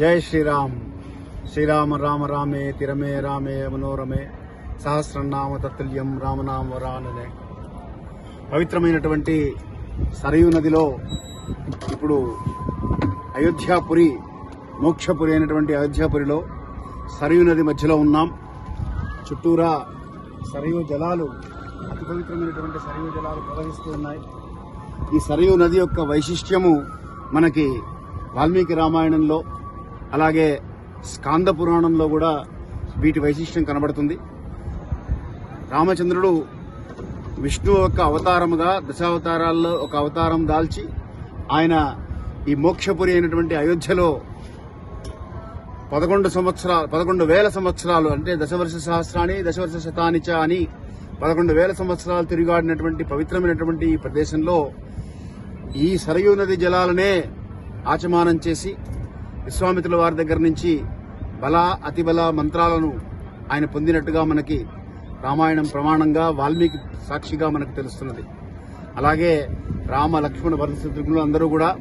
జై శ్రీరామ్. శ్రీరామ రామ రామే తిరమే రామే మనోరమే సహస్రనామ తత్తుల్యం రామనామ వరాననే. పవిత్రమైనటువంటి సరయు నదిలో ఇప్పుడు అయోధ్యాపురి మోక్షపురి అయినటువంటి అయోధ్యాపురిలో సరయు నది మధ్యలో ఉన్నాం. చుట్టూరా సరయు జలాలు అతి పవిత్రమైనటువంటి సరయు జలాలు ప్రవహిస్తూ ఉన్నాయి. ఈ సరయు నది యొక్క వైశిష్ట్యము మనకి వాల్మీకి రామాయణంలో అలాగే స్కాంద పురాణంలో కూడా వీటి వైశిష్ట్యం కనబడుతుంది. రామచంద్రుడు విష్ణు యొక్క అవతారముగా దశావతారాల్లో ఒక అవతారం దాల్చి ఆయన ఈ మోక్షపురి అయినటువంటి అయోధ్యలో పదకొండు సంవత్సరాలు పదకొండు వేల సంవత్సరాలు అంటే దశవర్ష సహస్రాన్ని దశవర్ష శతానిచ అని పదకొండు వేల సంవత్సరాలు తిరిగాడినటువంటి పవిత్రమైనటువంటి ఈ ప్రదేశంలో ఈ సరయూ నది జలాలనే ఆచమానం చేసి విశ్వామిత్రుల వారి దగ్గర నుంచి బల అతిబల మంత్రాలను ఆయన పొందినట్టుగా మనకి రామాయణం ప్రమాణంగా వాల్మీకి సాక్షిగా మనకు తెలుస్తున్నది. అలాగే రామ లక్ష్మణ భరత అందరూ కూడా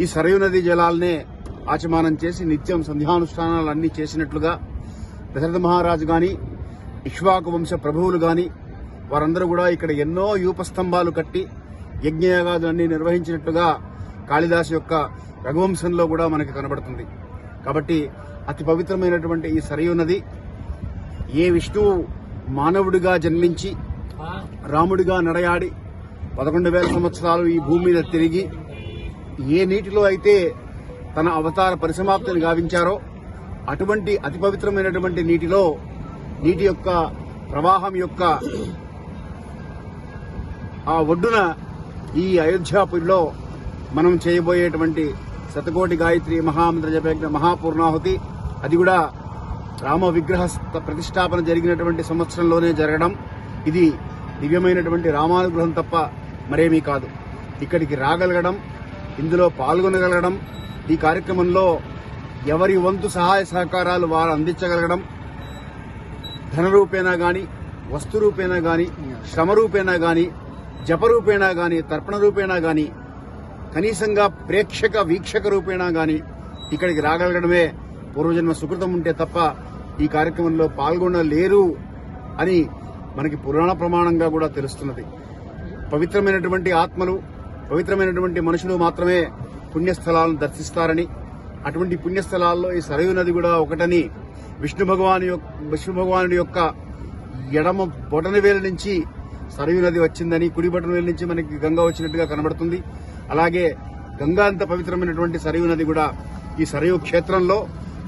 ఈ సరయు నదీ జలాలనే ఆచమానం చేసి నిత్యం సంధ్యానుష్ఠానాలు అన్ని చేసినట్లుగా దశరథ మహారాజు గాని ఇక్ష్వాకు వంశ ప్రభువులు గాని వారందరూ కూడా ఇక్కడ ఎన్నో యూపస్తంభాలు కట్టి యజ్ఞయాగాదులన్నీ నిర్వహించినట్లుగా కాళిదాసు యొక్క రఘువంశంలో కూడా మనకి కనబడుతుంది. కాబట్టి అతి పవిత్రమైనటువంటి ఈ సరయు నది ఏ విష్ణువు మానవుడిగా జన్మించి రాముడిగా నడయాడి పదకొండు వేల సంవత్సరాలు ఈ భూమి మీద తిరిగి ఏ నీటిలో అయితే తన అవతార పరిసమాప్తిని గావించారో అటువంటి అతి పవిత్రమైనటువంటి నీటిలో నీటి యొక్క ప్రవాహం యొక్క ఆ ఒడ్డున ఈ అయోధ్యాపురిలో మనం చేయబోయేటువంటి శతకోటి గాయత్రి మహామంత్ర జపయజ్ఞ మహాపూర్ణాహుతి. అది కూడా రామ విగ్రహ ప్రతిష్టాపన జరిగినటువంటి సంవత్సరంలోనే జరగడం. ఇది దివ్యమైనటువంటి రామానుగ్రహం తప్ప మరేమీ కాదు. ఇక్కడికి రాగలగడం ఇందులో పాల్గొనగలగడం ఈ కార్యక్రమంలో ఎవరి వంతు సహాయ సహకారాలు వారు అందించగలగడం ధనరూపేణా కానీ వస్తు రూపేణా కానీ శ్రమ రూపేణా కానీ జప రూపేణా తర్పణ రూపేణా కానీ కనీసంగా ప్రేక్షక వీక్షక రూపేణా గాని ఇక్కడికి రాగలగడమే పూర్వజన్మ సుకృతం ఉంటే తప్ప ఈ కార్యక్రమంలో పాల్గొనలేరు అని మనకి పురాణ ప్రమాణంగా కూడా తెలుస్తున్నది. పవిత్రమైనటువంటి ఆత్మలు పవిత్రమైనటువంటి మనుషులు మాత్రమే పుణ్యస్థలాలను దర్శిస్తారని అటువంటి పుణ్యస్థలాల్లో ఈ సరయు నది కూడా ఒకటని విష్ణు భగవాను యొక్క విష్ణు భగవానుడి యొక్క ఎడమ బొటన వేలు నుంచి సరయు నది వచ్చిందని కుడి బొటన వేలు నుంచి మనకి గంగా వచ్చినట్టుగా కనబడుతుంది. అలాగే గంగా అంత పవిత్రమైనటువంటి సరయు నది కూడా ఈ సరయు క్షేత్రంలో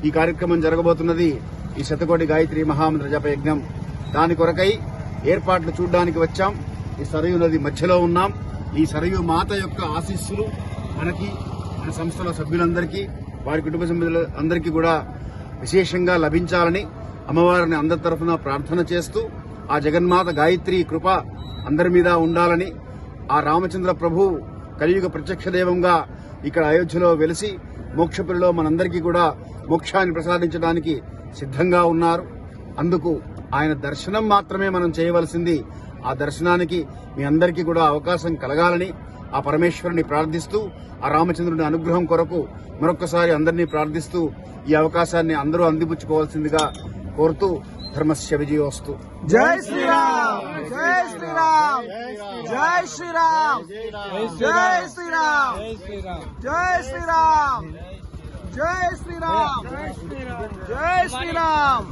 ఈ కార్యక్రమం జరగబోతున్నది. ఈ శతకోటి గాయత్రి మహామంత్ర జప యజ్ఞం దాని కొరకై ఏర్పాట్లు చూడడానికి వచ్చాం. ఈ సరయు నది మధ్యలో ఉన్నాం. ఈ సరయు మాత యొక్క ఆశీస్సులు మనకి మన సంస్థల సభ్యులందరికీ వారి కుటుంబ సభ్యుల అందరికీ కూడా విశేషంగా లభించాలని అమ్మవారిని అందరి తరఫున ప్రార్థన చేస్తూ ఆ జగన్మాత గాయత్రి కృప అందరి మీద ఉండాలని ఆ రామచంద్ర ప్రభు కలియుగ ప్రత్యక్ష దైవంగా ఇక్కడ అయోధ్యలో వెలిసి మోక్షపురిలో మనందరికీ కూడా మోక్షాన్ని ప్రసాదించడానికి సిద్ధంగా ఉన్నారు. అందుకు ఆయన దర్శనం మాత్రమే మనం చేయవలసింది. ఆ దర్శనానికి మీ అందరికీ కూడా అవకాశం కలగాలని ఆ పరమేశ్వరుని ప్రార్థిస్తూ ఆ రామచంద్రుని అనుగ్రహం కొరకు మరొక్కసారి అందరినీ ప్రార్థిస్తూ ఈ అవకాశాన్ని అందరూ అందిపుచ్చుకోవాల్సిందిగా కోరుతూ ధర్మస్య విజయోస్తు. జై శ్రీరామ్! జై శ్రీరామ్ జై శ్రీరామ్ జై శ్రీరామ్ జై శ్రీరామ్ జై శ్రీరామ్ జై శ్రీరామ్